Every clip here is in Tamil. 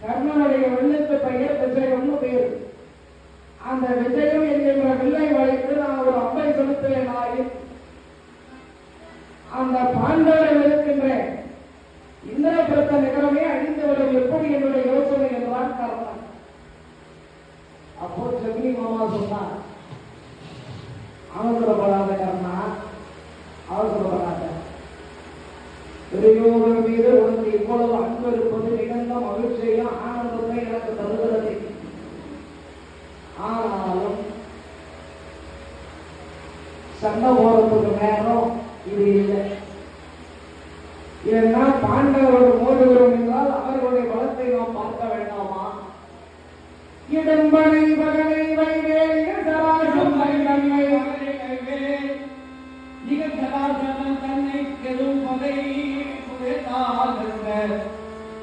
கர்ணனுடைய வெள்ளத்து பெயர் விஜயம்னு பேர் அந்த விஜயம் என்கின்ற வில்லை வளைத்து நான் ஒரு அம்பை செலுத்துவேன் ஆயின் அந்த பாண்டவர்கள் இருக்கின்ற இந்திரபுரத்த நிகரமே அழிந்துவிடும் எப்படி என்னுடைய யோசனை என்றான் கர்ணன் அப்போ ஜெமினி மாமா சொன்னார் அவசரப்படாத கர்ணா அவசரப்படாத பெரியோர்கள் மீது உனக்கு இவ்வளவு அன்பு இருப்பது சண்டை போறதுக்கு நேரம் இது இல்லை. ஏன்னா பாண்டவர்கள் மோதுகிறோம் என்றால் அவர்களுடைய பலத்தை நாம் பார்க்க வேண்டாமா? இடம்பனை மகனை வைவேல் சராசம் நன்மை தன்னை கெடும் பகை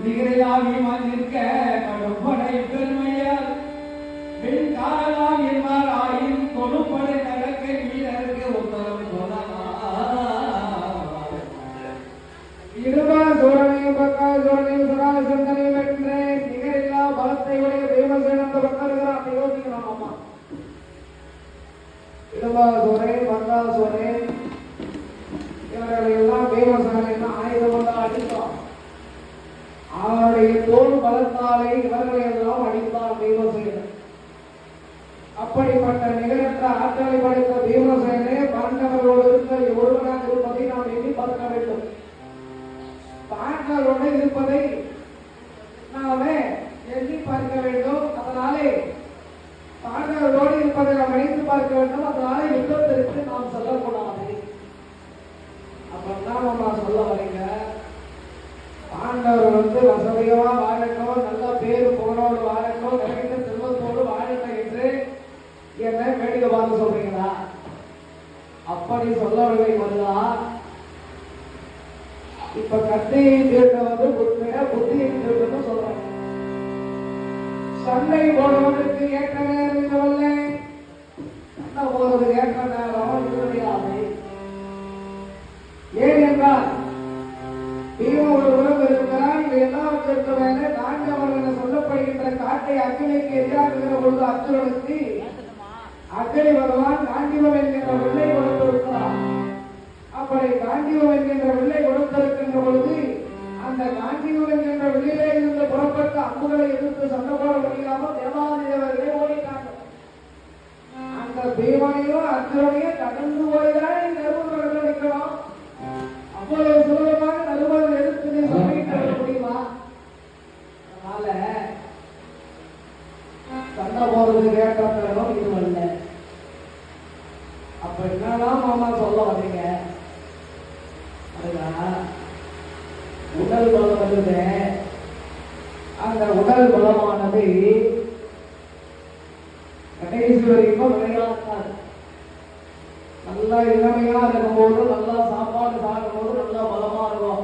நிகரையாகி மன்னிற்க கடுப்படை பெருமையால் பெண் காரலாம் என்பார் ஆயின் சோழனையும் பக்கா சோழனையும் நிகரில்லா பலத்தை உடைய பீமசேன அந்த பக்கம் யோசிக்கணும் ஆமா இவர்களை எல்லாம் ஆயுதம் அடித்தான் அவருடைய தோல் பலத்தாலே இவர்களை எல்லாம் அடித்தான் அப்படிப்பட்ட நிகரற்ற ஆற்றலை படைத்த பீமசேனே பாண்டவரோடு இருப்பதை நாம எண்ணி பார்க்க வேண்டும். அதனாலே பாண்டவரோடு இருப்பதை நாம் நினைத்து பார்க்க வேண்டும். அதனால் யுத்தத்திற்கு நாம் சொல்லக்கூடாது அப்பதான் நம்ம சொல்ல வரீங்க பாண்டவர் வந்து வசதியமா வாழட்டும் நல்ல பேரு புகழோடு வாழட்டும் நிறைந்த செல்வத்தோடு வாழட்டும் என்று என்ன வேடிக்கை பார்த்து சொல்றீங்களா அப்படி சொல்லவில்லை வருதா இப்ப கத்தையை தீர்க்க வந்து புத்திர புத்தியை சொல்றாங்க. சண்டை போடுவதற்கு ஏற்ற நேரம் இதுவல்ல சண்டை ஏற்ற நேரம் இது கிடையாது ஏன் என்றால் ஒரு உறவு இருக்கிறான் இது எல்லாவற்றிற்கு மேலே நான்கவன் என சொல்லப்படுகின்ற காட்டை அக்கினிக்கு எதிராகுகிற பொழுது அர்ஜுனனுக்கு அக்கினி பகவான் காண்டிவம் என்கிற உள்ளே கொடுத்திருக்கிறான் அப்படி காண்டிவம் என்கின்ற வில்லை கொடுத்திருக்கின்ற பொழுது அந்த காண்டிவம் என்கின்ற வில்லிலே இருந்து புறப்பட்ட அம்புகளை எதிர்த்து சண்டை போட முடியாமல் தேவாதிதேவர்களே ஓடிட்டாங்க. அந்த பீமனையும் அர்ஜுனையும் கடந்து போய்தான் நறுமணத்தில் நிற்கணும் அவ்வளவு சுலபமாக நறுமணம் எடுத்து நீ சொல்லிட்டு வர முடியுமா? அதனால சண்டை போறது கேட்டாலும் இது அல்ல அப்ப என்னதான் மாமா சொல்ல வந்தீங்க உடல் பலம் வருது அந்த உடல் பலமானது கடைசி வரைக்கும் விளையாட்டாது நல்லா இளமையா இருக்கும்போது நல்லா சாப்பாடு சாப்பிடும்போது நல்லா பலமா இருக்கும்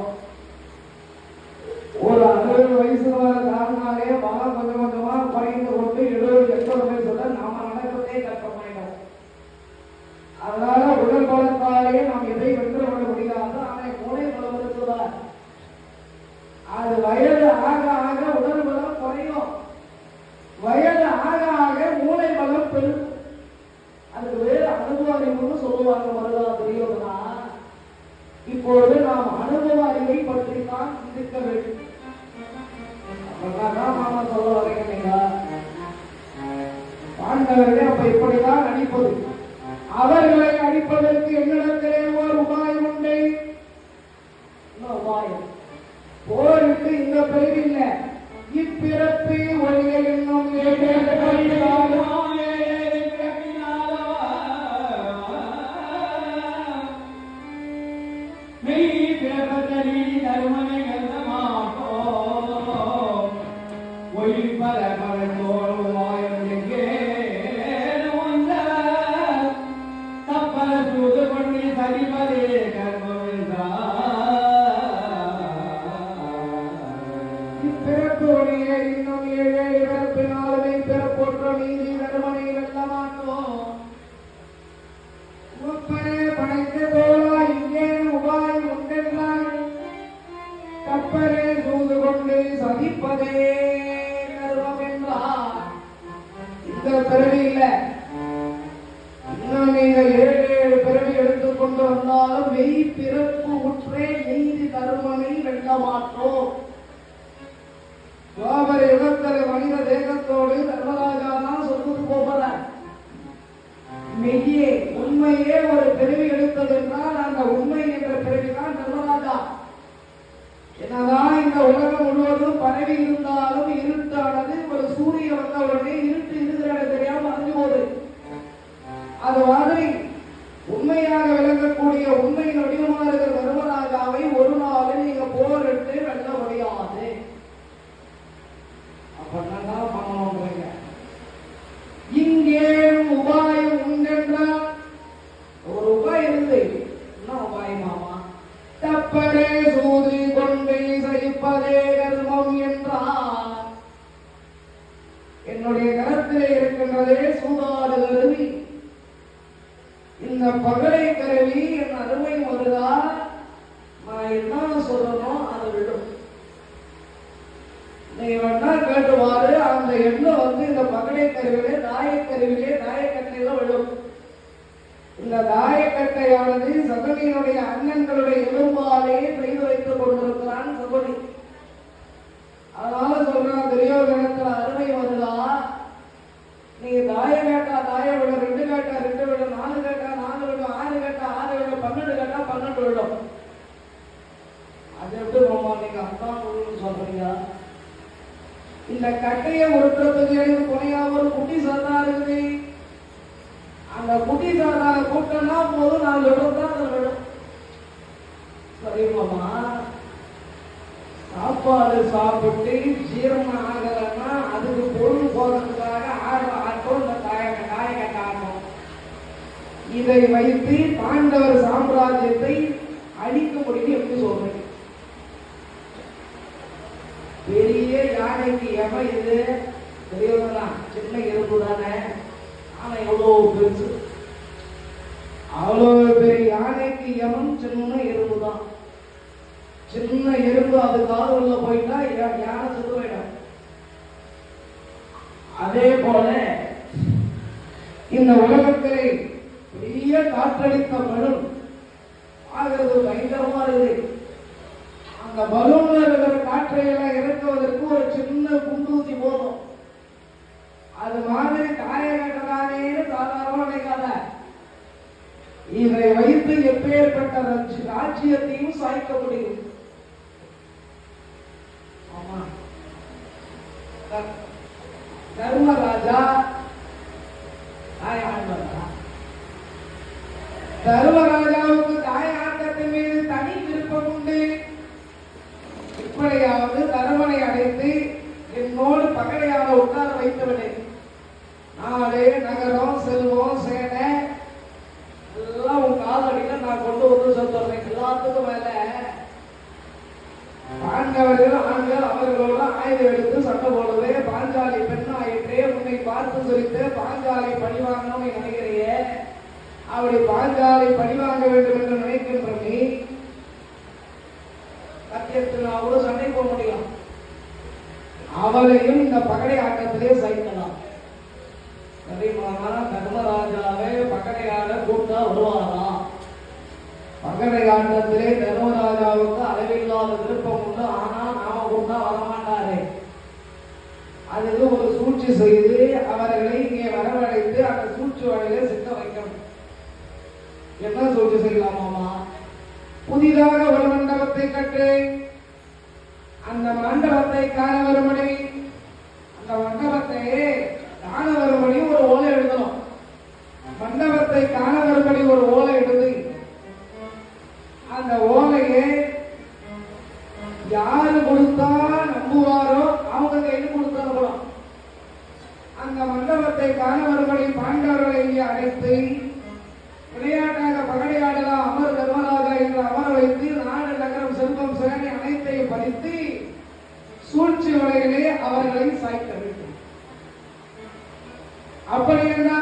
ஒரு அறுபது வயசு வர காரணாலே பலம் கொஞ்சம் கொஞ்சமா குறைந்து கொண்டு எழுபது எண்பது வயசுல நாம நடக்கிறதே கஷ்டமாயிடும் அதனால உடல் பலத்தாலே நாம் எதை வென்று விட முடியாது ஆனால் மூளை பலம் இருக்குதான் அது வயது ஆக ஆக உடல் பலம் குறையும் வயது ஆக ஆக மூளை பலம் பெரும். அதுக்கு வேறு அனுபவ அறிவுன்னு சொல்லுவாங்க மருதா தெரியுதுன்னா இப்பொழுது நாம் அனுபவ அறிவை பற்றி தான் சிந்திக்க வேண்டும் மாமா சொல்ல வரீங்க நீங்க பாண்டவர்களே அப்ப இப்படிதான் அடிப்பது அவர்களை அடிப்பதற்கு என்னிடத்திலே ஒரு உபாயம் உண்டு. என்ன உபாயம்? போரிட்டு இந்த இல்லை இப்பிறப்பு ஒழிய என்னும் ஏற்றத்தாலும் இப்பிறப்பு பிறப்பொற்ற நீதி உப்பனே படைத்த போலா உபாயம் உண்டென்றால் கப்பலே சூது கொண்டு சதிப்பதே இந்த பிறவி இன்னும் ஏழு ஏழு பிறவி எடுத்துக்கொண்டு வந்தாலும் மெய் பிறப்பு உற்றே எய்தி தருமனை வெல்ல மாட்டோம் துவாபர யுகத்தில மனித தேகத்தோடு தர்மராஜ பிறவி எடுத்ததென்றால் அந்த உண்மை என்ற பிறவிதான் தர்மராஜா என்னதான் இந்த உலகம் முழுவதும் பரவி இருந்தாலும் இருட்டானது ஒரு சூரியன் வந்தவுடனே இருட்டு இருக்கிறது தெரியாம அழிஞ்சு போகுது அது மாதிரி உண்மையாக விளங்கக்கூடிய உண்மை நொடியமாக இருக்கிற தர்மராஜாவை ஒரு நாளில் நீங்க போரிட்டு வெல்ல முடியாது அப்படின்னா பண்ணணும்ன்றீங்க இங்கே உபாயம் உண்டென்றால் ஒரு உபாயம் இருந்து என்ன உபாயம் மாமா தப்பரே சூதி கொண்டு சகிப்பதே கர்மம் என்றார் என்னுடைய கரத்திலே இருக்கின்றதே சூதாடு கருவி இந்த பகலை கருவி என் அருமை வருதா நான் என்ன சொல்லணும் அது விடும் நீ வேணா கேட்டு அந்த எண்ணம் வந்து இந்த பகலை கருவிலே நாயக்கருவிலே தாயக்கட்டையில விழும். இந்த நாயக்கட்டையானது சகனியினுடைய அண்ணன்களுடைய எலும்பாலே செய்து வைத்துக் கொண்டிருக்கிறான் சகுனி அதனால சொல்றான் துரியோகனத்துல அருமை வருதா? நீ தாய கேட்டா தாய விட ரெண்டு கேட்டா ரெண்டு விட நாலு கேட்டா நாலு விடும் ஆறு கேட்டா ஆறு விடும் பன்னெண்டு கேட்டா பன்னெண்டு விடும் அது எப்படி மாமா நீங்க அதான் சொல்றீங்க இந்த கட்டையை உருட்டுறதுக்கு எனக்கு துணையா ஒரு குட்டி சாதா இருக்குது அந்த குட்டி சாதா கூட்டம்னா போதும் நான் இடம் தான் அது விடும் சரி சாப்பாடு சாப்பிட்டு ஜீரணம் ஆகலைன்னா அதுக்கு பொருள் போகிறதுக்காக ஆறு ஆட்டம் இந்த தாயக தாயக காரணம் இதை வைத்து பாண்டவர் சாம்ராஜ்யத்தை அழிக்க முடியும் எப்படி சொல்றேன் பெரிய யானைக்கு எம இது? பெரியவங்களாம் சின்ன எறும்பு தானே ஆனா எவ்வளவு பெருசு. அவ்வளவு பெரிய யானைக்கு எவன் சின்ன எறும்பு தான் சின்ன எறும்பு அது காது உள்ள போயிட்டா யானை செத்து போயிடும். அதே போல இந்த உலகத்திலே பெரிய காற்றடித்த பலூன் ஆகிறது பயங்கரமா இருக்குது. அந்த பலூன்ல இருக்கிற காற்றையெல்லாம் இறக்குவதற்கு ஒரு சின்ன குண்டூசி போதும். அது மாதிரி காய கட்டதானே சாதாரணமா நினைக்காத இதை வைத்து எப்பேற்பட்ட ராஜ்யத்தையும் சாய்க்க முடியும். ஆமா. த- தர்மராஜா தாய ஆண்டவரா தர்மராஜாவுக்கு தாய ஆட்டத்தின் மீது தனி விருப்பம் உண்டு. எப்படியாவது தருமனை அடைத்து என்னோடு பகடையாக உட்கார வைத்தவனே நாடு நகரம் செல்வம் சேனை எல்லாம் உன் காலடியில நான் கொண்டு வந்து சொல்றேன் எல்லாத்துக்கும் மேல பாண்டவர்கள் ஆண்கள் அவர்களோட ஆயுதம் எடுத்து சண்டை போடுவே பாஞ்சாலி பெண் ஆயிற்றே உன்னை பார்த்து சொல்லிட்டு பாஞ்சாலி பழி வாங்கணும்னு நினைக்கிறியே? அப்படி பாஞ்சாலி பழி வாங்க வேண்டும் என்று நினைக்க நீ சத்தியத்தில் கூட சண்டை போக முடியும் அவளையும் இந்த பகடை ஆட்டத்திலே சைக்கலாம் தெரியுமா தர்மராஜாவே பகடை கூட்டா வருவாராம் பகடை ஆட்டத்திலே தர்மராஜாவுக்கு அளவில்லாத விருப்பம் உண்டு ஆனா நாம கூட்டா வரமாட்டாரே. அதுக்கு ஒரு சூழ்ச்சி செய்து அவர்களை இங்கே வரவழைத்து அந்த சூழ்ச்சி வழியில சிக்க வைக்கணும். என்ன சூழ்ச்சி செய்யலாமாமா புதிதாக ஒரு மண்டபத்தை கட்டு. சூழ்ச்சி அவர்களை சாய்க்க வேண்டும். அப்படி என்றால்